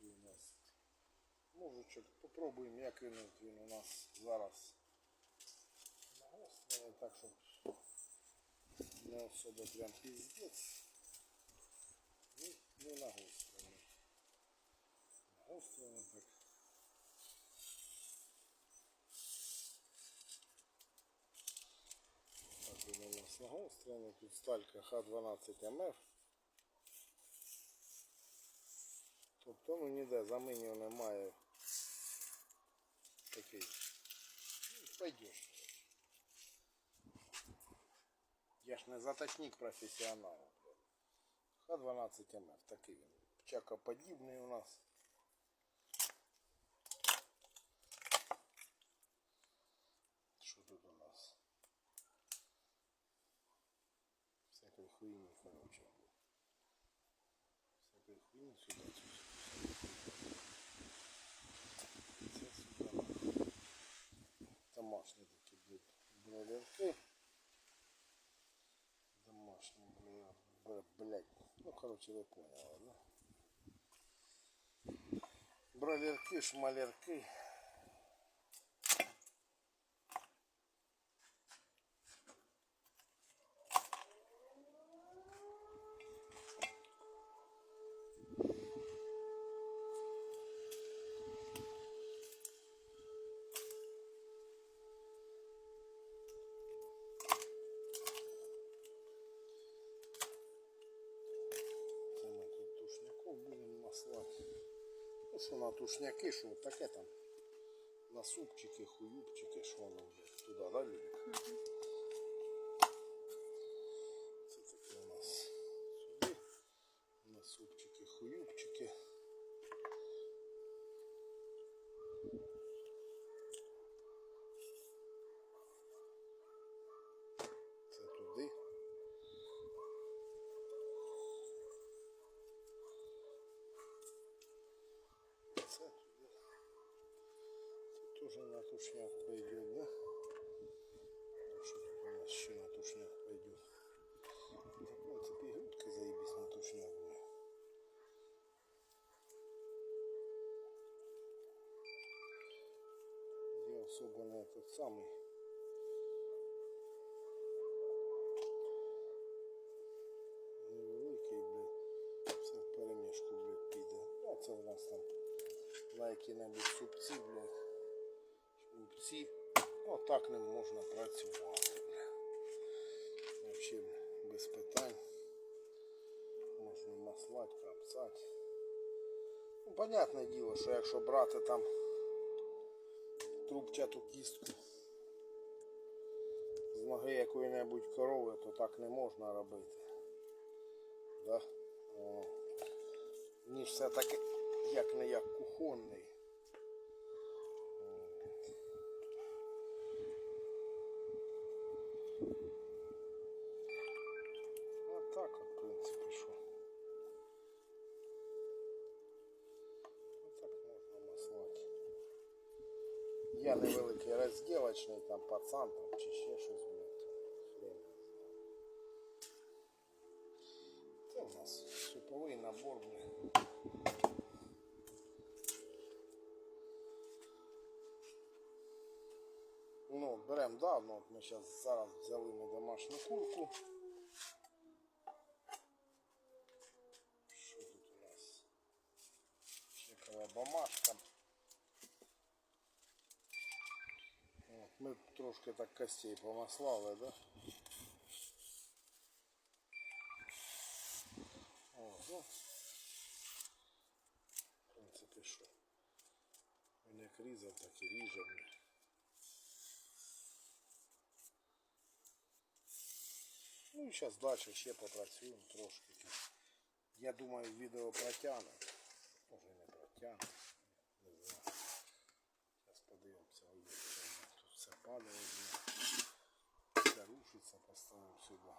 Такий у нас мужичок. Попробуємо, як він, він у нас зараз нагострений, так щоб не особо прям піздець. Ну, не нагострений. Нагострений так. Так він у нас нагострений. Тут сталька Х12 МФ. Тобто ну ніде заминів немає. Такий. Ну, пойдеш. Я ж не заточник професіонал. Х12 МФ такий він. Чакоподібний у нас. Що тут у нас? Всякої хуйні, короче. Всякої хуйні сюди. Це сюди. Такі будуть бройлерки. Домашні бройлерки. Блять. Ну, короче, ви поняли, да? Бройлерки, шмалерки. Це ми тут тушняков будемо маслати. Ну що таке там? На супчики, хуюбчики, що воно туди, да, Лілік? Це таке у нас сюди. На супчики, хуюбчики. Це туди. Це туди. Це теж на тушняк пойдет, да? Так що тут у нас ще на тушняк пойдет. Так, в принципе, и грудка заебись на тушняк будет. Я особо на этот самый невеликий, блядь, все в перемішку, блядь, піде. Ну, це у нас там на які-небудь супці, блядь, шмупці. Отак ним можна працювати, блядь. Взагалі без питань. Можна маслати, капсати. Ну, понятне діло, що якщо брати там трубчату кістку з ноги якої-небудь корови, то так не можна робити. Да? О. Все-таки як не як кухонний. От. А так от, в принципі, що. А так можна маслати. Я невеликий розділочний, там пацан там, чи ще щось, блядь. Хрен. Це у нас суповий набор, блядь. Ну, беремо, да, ну, от ми зараз зараз взяли ми домашню курку. Що тут у нас? Чекова бумажка. ми трошки так костей помаслали, да? О, ну. В принципі, що? Він як різав, так і ріже. блін. Ну і зараз далі ще попрацюємо трошки. Я думаю, відео протягне. Може і не протягне. Все рушиться, поставимо сюди.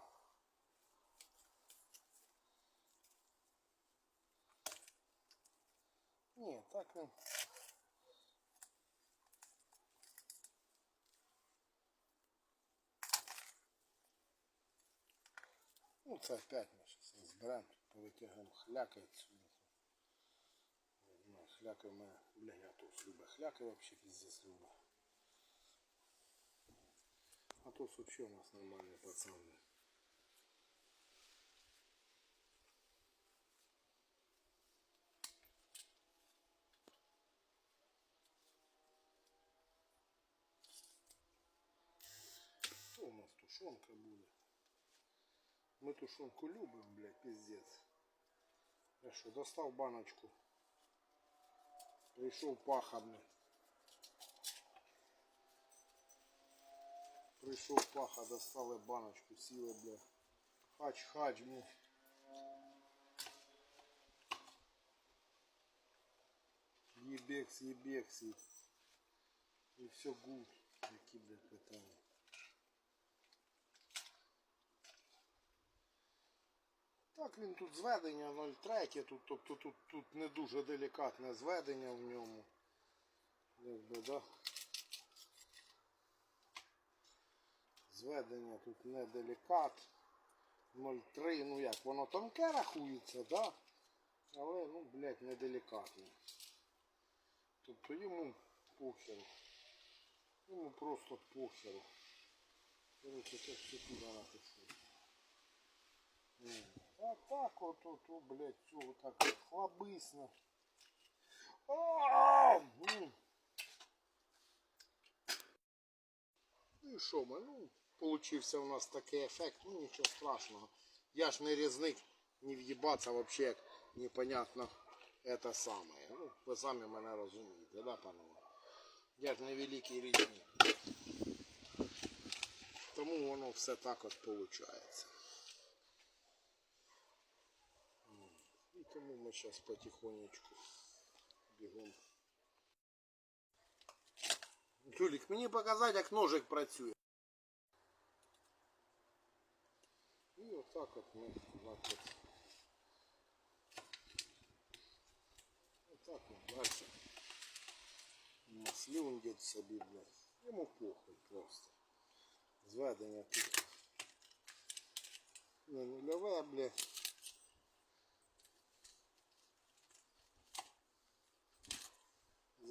Ні, так не. Ну це опять ми зараз зберемо, повитягуємо хляк отсюда. На хляки в мене, бля, я тут. Хляки вообще пиздец любить. А то вообще у нас нормальные пацаны. Что у нас тушенка будет? Мы тушенку любим, блядь, пиздец. Я що, достав баночку. Прийшов пахами. Прийшов паха, достали баночку, сіли, бля. Хач-хач, бля. Ебекс, ебекс. І, і все гуд. Які, бля, питання. Так, він тут зведення 0,3, тут, тобто тут, тут не дуже делікатне зведення в ньому. Якби, да? Зведення тут не делікат. 0,3, ну як, воно тонке рахується, да? але ну, блядь, не делікатне. Тобто йому похеру. Йому просто похеру. Короче, це все туди напишу. А так от, от, от блядь, цього так хлобисно. А. Ну і що ми, ну, получився у нас такий ефект, ну нічого страшного. Я ж не різник, не в'їбаться вообще, як непонятно это самое. Ну, ви самі мене розумієте, да, панове? Я ж не великий різник. Тому воно все так от виходить. І тому ми зараз потихонечку бігом. Юлік, мені показати, як ножик працює. І отак от ми от. Отак от далі. Маслюндять собі, блядь. Йому похуй просто. Зведення тут. Не нульове, блядь.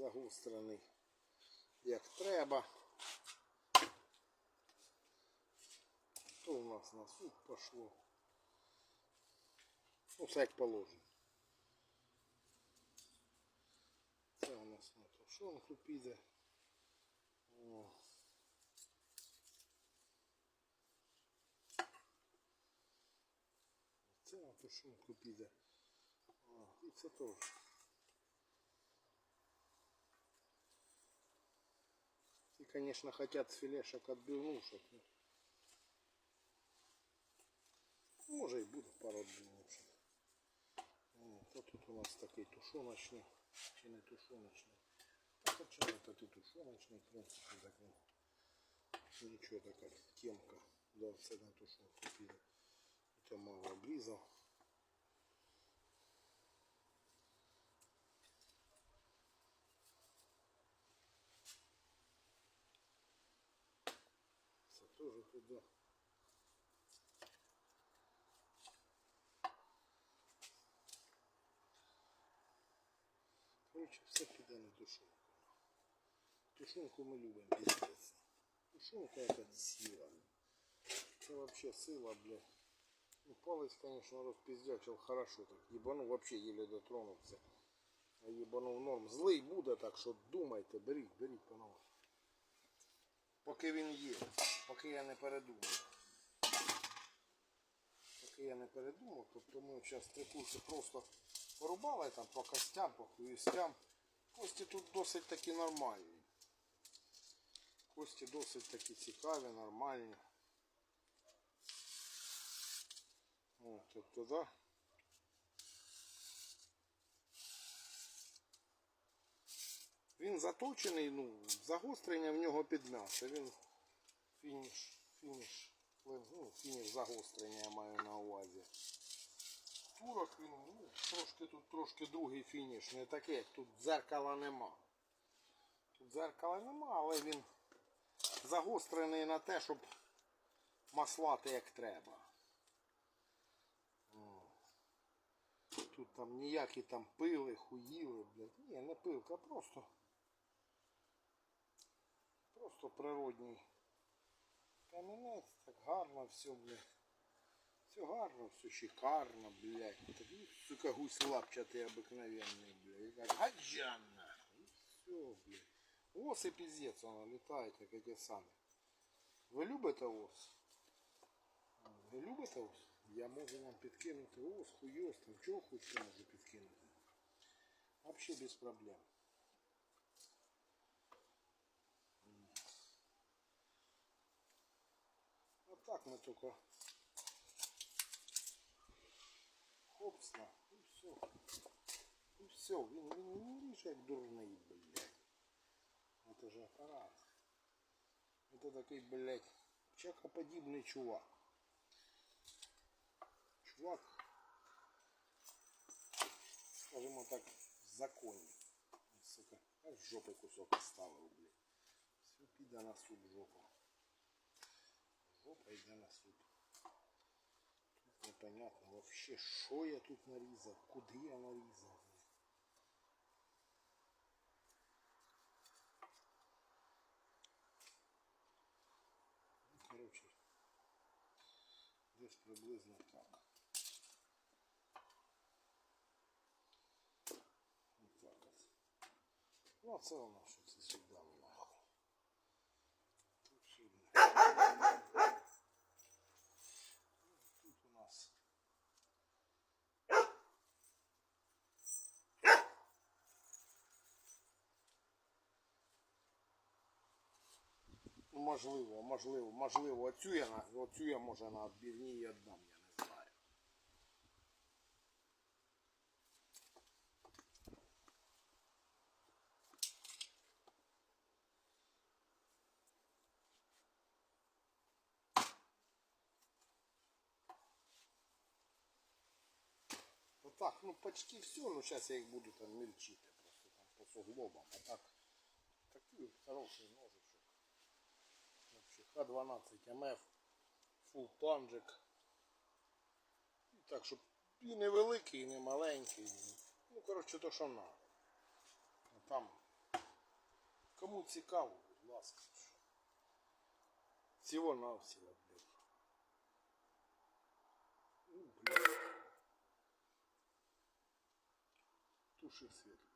загострений як треба. нас на суп пошло. Ну, все як положено. Це у нас на тушонку піде. О. Це на тушонку піде. О, і це теж. И, конечно, хотят с филешек отбивнушек. може і буде пару отбивнушек. О, то тут у нас такий тушоночний, чи не тушоночний. А то чи это ти тушоночний, в принципі, так ну. Нічого така темка. Да, це на тушонку піде. Це мало обрізав. Це теж туди. Короче, все піде на тушонку. Тушонку ми любимо піздець. Тушонка яка сила. Це вообще сила, блядь. Ну, палець, конечно, розпіздячив хорошо так. Єбанув вообще еле дотронувся. А єбанув норм. Злий буде, так що думайте, беріть, беріть, панове. Поки він є, поки я не передумав. Поки я не передумав, тобто ми зараз три курси просто порубали там по костям, по хуїстям. Кості тут досить таки нормальні. Кості досить таки цікаві, нормальні. О, тобто, да. Він заточений, ну, загострення в нього під м'ясо. Він фініш, фініш, ну, фініш загострення я маю на увазі. Турок він, ну, трошки тут трошки другий фініш, не такий, тут дзеркала нема. Тут дзеркала нема, але він загострений на те, щоб маслати як треба. Тут там ніякі там пили, хуїли, блядь. Ні, не пилка, просто. Просто природній камінець, так гарно все, блядь Все гарно, все шикарно, блядь. Такий, сука, гусь лапчатый обыкновенный, блядь. И так гаджанно. И все, блядь. Ос и пиздец, он летает, как эти самые. Ви любите ос? Ви любите ос? Я можу вам підкинути ос, хуйос, там чого хочете можу підкинути. Вообще без проблем. А так ми тільки хопсна, і все. І все, він, він не ріже як дурний, блядь. Это же аппарат. Это такой, блядь, человекоподобный чувак. Чувак, скажімо так, в законі. Сука, аж в жопу кусок оставив, блядь. Все піде на суд в жопу. Жопа йде на суд. Тут непонятно вообще, що я тут нарізав, куди я нарізав. Ну, короче, десь приблизно так. Ось так от. Ну, а це у нас Можливо, можливо, можливо. Оцю я, оцю я може на відбірні і віддам, я не знаю. Ну так, ну почти все, ну зараз я їх буду там мельчити просто там по суглобам, а так такий хороший нож. Ну, К12 МФ, фул планджик. Так, щоб і не великий, і не маленький. Ну, коротше, то що надо. А там, кому цікаво, будь ласка. Всього навсього, блядь. Ну, блядь. Туши свет.